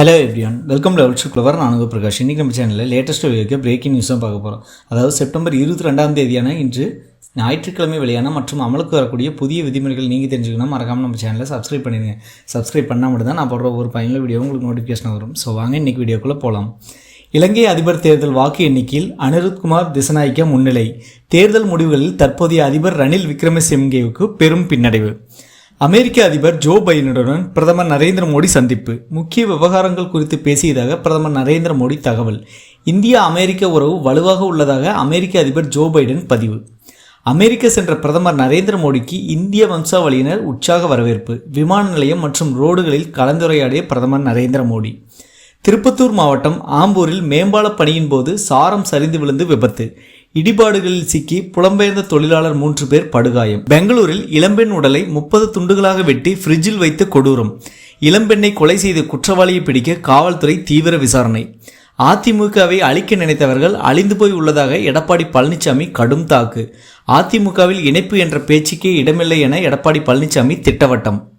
Hello everyone welcome to அவுட்ஷு clever நான் பிரகாஷ். இன்றைக்கி நம்ம சேனலில் லேட்டஸ்ட் வீடியோக்கு பிரேக்கிங் நியூஸ் தான் பார்க்க போகிறோம் அதாவது செப்டம்பர் இருபத்தி ரெண்டாம் தேதியான இன்று ஞாயிற்றுக்கிழமை வெளியான மற்றும் அமலுக்கு வரக்கூடிய புதிய விதிமுறைகள் நீங்கள் தெரிஞ்சுக்கணும் மறக்காமல் நம்ம சேனலை சப்ஸ்கிரைப் பண்ணிடுங்க. சப்ஸ்கிரைப் பண்ணால் மட்டும் தான் நான் போடுற ஒரு பயனுள்ள வீடியோ உங்களுக்கு நோட்டிஃபிகேஷன் வரும். ஸோ வாங்க இன்றைக்கி வீடியோக்குள்ளே போகலாம் இலங்கை அதிபர் தேர்தல் வாக்கு எண்ணிக்கையில் அனிருத்குமார் திசநாயக்க முன்னிலை. தேர்தல் முடிவுகளில் தற்போதைய அதிபர் ரணில் விக்ரமசிங்கேவுக்கு பெரும் பின்னடைவு. அமெரிக்க அதிபர் ஜோ பைடனுடன் பிரதமர் நரேந்திர மோடி சந்திப்பு. முக்கிய விவகாரங்கள் குறித்து பேசியதாக பிரதமர் நரேந்திர மோடி தகவல். இந்தியா அமெரிக்க உறவு வலுவாக உள்ளதாக அமெரிக்க அதிபர் ஜோ பைடன் பதிவு. அமெரிக்க சென்ற பிரதமர் நரேந்திர மோடிக்கு இந்திய வம்சாவளியினர் உற்சாக வரவேற்பு. விமான நிலையம் மற்றும் ரோடுகளில் கலந்துரையாடிய பிரதமர் நரேந்திர மோடி. திருப்பத்தூர் மாவட்டம் ஆம்பூரில் மேம்பால பணியின் போது சாரம் சரிந்து விழுந்து விபத்து. இடிபாடுகளில் சிக்கி புலம்பெயர்ந்த தொழிலாளர் மூன்று பேர் படுகாயம். பெங்களூரில் இளம்பெண் உடலை முப்பது துண்டுகளாக வெட்டி ஃப்ரிட்ஜில் வைத்து கொடூரம். இளம்பெண்ணை கொலை செய்த குற்றவாளியை பிடிக்க காவல்துறை தீவிர விசாரணை. அதிமுகவை அழிக்க நினைத்தவர்கள் அழிந்து போய் உள்ளதாக எடப்பாடி பழனிசாமி கடும் தாக்கு. அதிமுகவில் இணைப்பு என்ற பேச்சுக்கே இடமில்லை என எடப்பாடி பழனிசாமி திட்டவட்டம்.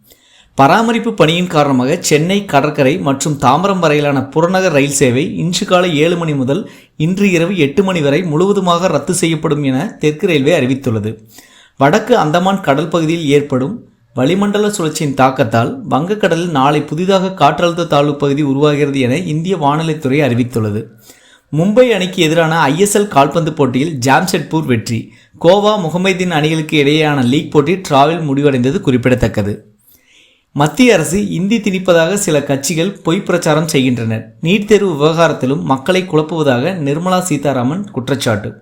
பராமரிப்பு பணியின் காரணமாக சென்னை கடற்கரை மற்றும் தாம்பரம் வரையிலான புறநகர் ரயில் சேவை இன்று காலை ஏழு மணி முதல் இன்று இரவு எட்டு மணி வரை முழுவதுமாக ரத்து செய்யப்படும் என தெற்கு ரயில்வே அறிவித்துள்ளது. வடக்கு அந்தமான் கடல் பகுதியில் ஏற்படும் வளிமண்டல சுழற்சியின் தாக்கத்தால் வங்கக்கடலில் நாளை புதிதாக காற்றழுத்த தாழ்வு பகுதி உருவாகிறது என இந்திய வானிலைத்துறை அறிவித்துள்ளது. மும்பை அணிக்கு எதிரான ஐஎஸ்எல் கால்பந்து போட்டியில் ஜாம்ஷெட்பூர் வெற்றி. கோவா முகமைதீன் அணிகளுக்கு இடையேயான லீக் போட்டி டிராவில் முடிவடைந்தது குறிப்பிடத்தக்கது. மத்திய அரசு இந்தி திணிப்பதாக சில கட்சிகள் பொய் பிரச்சாரம் செய்கின்றனர் நீட் தேர்வு விவகாரத்திலும் மக்களை குழப்புவதாக நிர்மலா சீதாராமன் குற்றச்சாட்டு.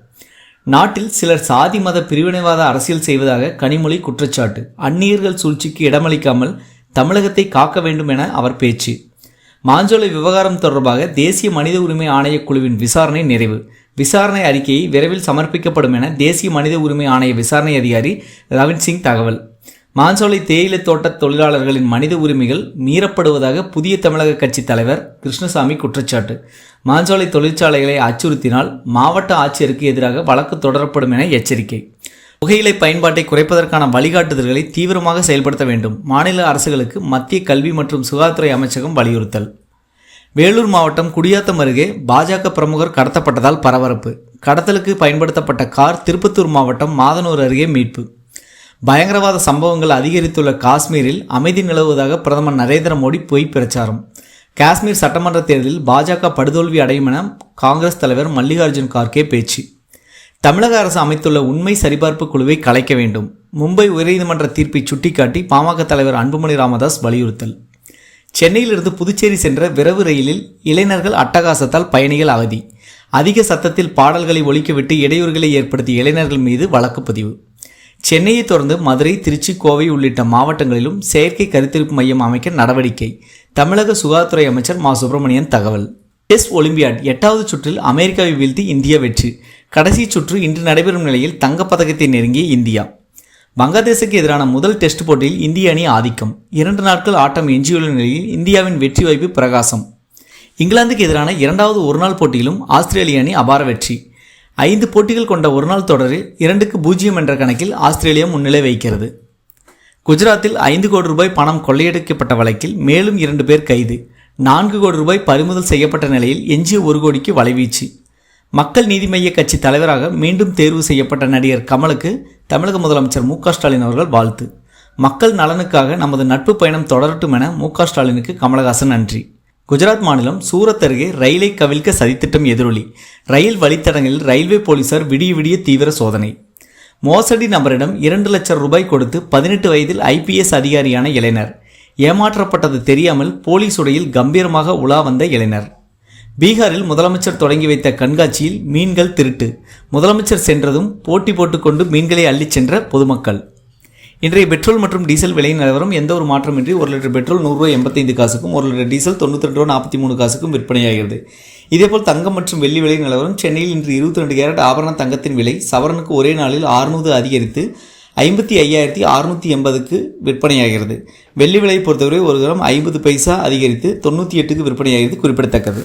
நாட்டில் சிலர் சாதி மத பிரிவினைவாத அரசியல் செய்வதாக கனிமொழி குற்றச்சாட்டு. அந்நியர்கள் சூழ்ச்சிக்கு இடமளிக்காமல் தமிழகத்தை காக்க வேண்டும் என அவர் பேச்சு. மாஞ்சோலை விவகாரம் தொடர்பாக தேசிய மனித உரிமை ஆணையக் குழுவின் விசாரணை நிறைவு. விசாரணை அறிக்கையை விரைவில் சமர்ப்பிக்கப்படும் என தேசிய மனித உரிமை ஆணைய விசாரணை அதிகாரி ரவின் சிங் தகவல். மான்சோலை தேயிலை தோட்ட தொழிலாளர்களின் மனித உரிமைகள் மீறப்படுவதாக புதிய தமிழக கட்சி தலைவர் கிருஷ்ணசாமி குற்றச்சாட்டு. மான்சோலை தொழிற்சாலைகளை அச்சுறுத்தினால் மாவட்ட ஆட்சியருக்கு எதிராக வழக்கு தொடரப்படும் என எச்சரிக்கை. புகையிலை பயன்பாட்டை குறைப்பதற்கான வழிகாட்டுதல்களை தீவிரமாக செயல்படுத்த வேண்டும். மாநில அரசுகளுக்கு மத்திய கல்வி மற்றும் சுகாதாரத்துறை அமைச்சகம் வலியுறுத்தல். வேலூர் மாவட்டம் குடியாத்தம் அருகே பாஜக பிரமுகர் கடத்தப்பட்டதால் பரபரப்பு. கடத்தலுக்கு பயன்படுத்தப்பட்ட கார் திருப்பத்தூர் மாவட்டம் மாதனூர் அருகே மீட்பு. பயங்கரவாத சம்பவங்கள் அதிகரித்துள்ள காஷ்மீரில் அமைதி நிலவுவதாக பிரதமர் நரேந்திர மோடி பொய் பிரச்சாரம். காஷ்மீர் சட்டமன்ற தேர்தலில் பாஜக படுதோல்வி அடையும் என காங்கிரஸ் தலைவர் மல்லிகார்ஜுன் கார்கே பேச்சு. தமிழக அரசு அமைத்துள்ள உண்மை சரிபார்ப்பு குழுவை கலைக்க வேண்டும். மும்பை உயர்நீதிமன்ற தீர்ப்பை சுட்டிக்காட்டி பாமக தலைவர் அன்புமணி ராமதாஸ் வலியுறுத்தல். சென்னையிலிருந்து புதுச்சேரி சென்ற விரைவு ரயிலில் இளைஞர்கள் அட்டகாசத்தால் பயணிகள் அவதி அதிக சத்தத்தில் பாடல்களை ஒழிக்கவிட்டு இடையூறுகளை ஏற்படுத்திய இளைஞர்கள் மீது வழக்கு பதிவு சென்னையை தொடர்ந்து மதுரை திருச்சி கோவை உள்ளிட்ட மாவட்டங்களிலும் செயற்கை கருத்திருப்பு மையம் அமைக்க நடவடிக்கை தமிழக சுகாதாரத்துறை அமைச்சர் மா. சுப்பிரமணியன் தகவல். டெஸ்ட் ஒலிம்பியாட் எட்டாவது சுற்றில் அமெரிக்காவை வீழ்த்தி இந்தியா வெற்றி. கடைசி சுற்று இன்று நடைபெறும் நிலையில் தங்கப்பதக்கத்தை நெருங்கிய இந்தியா. வங்கதேசுக்கு எதிரான முதல் டெஸ்ட் போட்டியில் இந்திய அணி ஆதிக்கம். இரண்டு நாட்கள் ஆட்டம் எஞ்சியுள்ள நிலையில் இந்தியாவின் வெற்றி வாய்ப்பு பிரகாசம். இங்கிலாந்துக்கு எதிரான இரண்டாவது ஒருநாள் போட்டியிலும் ஆஸ்திரேலிய அணி அபார வெற்றி. ஐந்து போட்டிகள் கொண்ட ஒருநாள் தொடரில் இரண்டுக்கு பூஜ்ஜியம் என்ற கணக்கில் ஆஸ்திரேலியா முன்னிலை வைக்கிறது குஜராத்தில் ஐந்து கோடி ரூபாய் பணம் கொள்ளையடிக்கப்பட்ட வழக்கில் மேலும் இரண்டு பேர் கைது. நான்கு கோடி ரூபாய் பறிமுதல் செய்யப்பட்ட நிலையில் எஞ்சிய ஒரு கோடிக்கு வலைவீச்சு. மக்கள் நீதி மைய கட்சி தலைவராக மீண்டும் தேர்வு செய்யப்பட்ட நடிகர் கமலுக்கு தமிழக முதலமைச்சர் மு ஸ்டாலின் அவர்கள் வாழ்த்து. மக்கள் நலனுக்காக நமது நட்பு பயணம் தொடரட்டும் என மு ஸ்டாலினுக்கு கமலஹாசன் நன்றி. குஜராத் மாநிலம் சூரத் அருகே ரயிலை கவிழ்க்க சதித்திட்டம் எதிரொலி. ரயில் வழித்தடங்களில் ரயில்வே போலீசார் விடிய விடிய தீவிர சோதனை. மோசடி நபரிடம் இரண்டு லட்சம் ரூபாய் கொடுத்து பதினெட்டு வயதில் ஐபிஎஸ் அதிகாரியான இளைஞர். ஏமாற்றப்பட்டது தெரியாமல் போலீஸ் உடையில் கம்பீரமாக உலா வந்த இளைஞர். பீகாரில் முதலமைச்சர் தொடங்கி வைத்த கண்காட்சியில் மீன்கள் திருட்டு. முதலமைச்சர் சென்றதும் போட்டி போட்டுக்கொண்டு மீன்களை அள்ளிச் சென்ற பொதுமக்கள். இன்றைய பெட்ரோல் மற்றும் டீசல் விலை நிலவரம் எந்த ஒரு மாற்றமின்றி ஒரு லிட்டர் பெட்ரோல் நூறுரூவா எண்பத்தைந்து காசுக்கும் ஒரு லிட்டர் டீசல் தொண்ணூற்றி ரெண்டு ரூபா நாற்பத்தி மூணு காசுக்கும் விற்பனையாகிறது. இதேபோல் தங்கம் மற்றும் வெள்ளி விலை நிலவரம் சென்னையில் இன்று இருபத்தி ரெண்டு கேரட் ஆபரண தங்கத்தின் விலை சவரனுக்கு ஒரே நாளில் ஆறுநூறு அதிகரித்து ஐம்பத்தி ஐயாயிரத்தி அறுநூற்றி எண்பதுக்கு விற்பனையாகிறது. வெள்ளி விலை பொறுத்தவரை ஒரு கிராம் ஐம்பது பைசா அதிகரித்து தொண்ணூற்றி எட்டுக்கு விற்பனையாகிறது குறிப்பிடத்தக்கது.